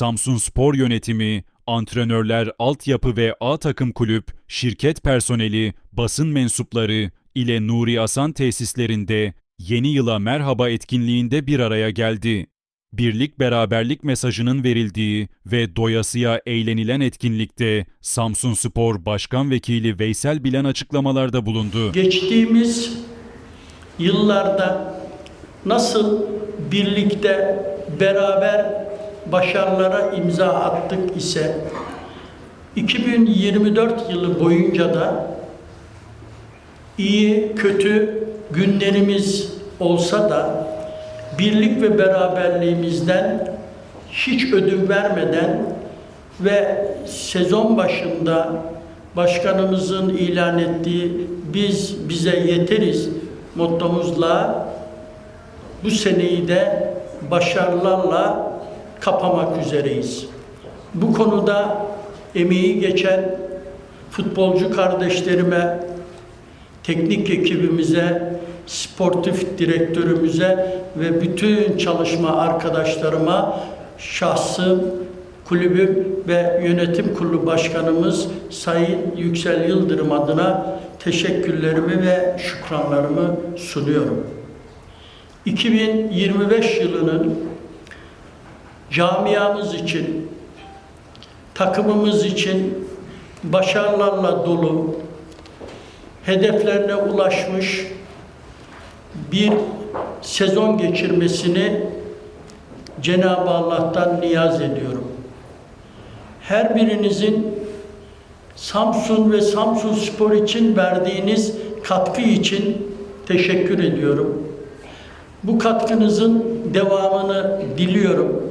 Samsun Spor Yönetimi, antrenörler, altyapı ve A takım kulüp, şirket personeli, basın mensupları ile Nuri Asan tesislerinde Yeni Yıla Merhaba etkinliğinde bir araya geldi. Birlik beraberlik mesajının verildiği ve doyasıya eğlenilen etkinlikte Samsun Spor Başkan Vekili Veysel Bilen açıklamalarda bulundu. Geçtiğimiz yıllarda nasıl birlikte beraber başarılara imza attık ise 2024 yılı boyunca da iyi kötü günlerimiz olsa da birlik ve beraberliğimizden hiç ödün vermeden ve sezon başında başkanımızın ilan ettiği biz bize yeteriz mottomuzla bu seneyi de başarılarla kapamak üzereyiz. Bu konuda emeği geçen futbolcu kardeşlerime, teknik ekibimize, sportif direktörümüze ve bütün çalışma arkadaşlarıma şahsım, kulübüm ve yönetim kurulu başkanımız Sayın Yüksel Yıldırım adına teşekkürlerimi ve şükranlarımı sunuyorum. 2025 yılının camiamız için, takımımız için başarılarla dolu, hedeflerine ulaşmış bir sezon geçirmesini Cenab-ı Allah'tan niyaz ediyorum. Her birinizin Samsun ve Samsun Spor için verdiğiniz katkı için teşekkür ediyorum. Bu katkınızın devamını diliyorum.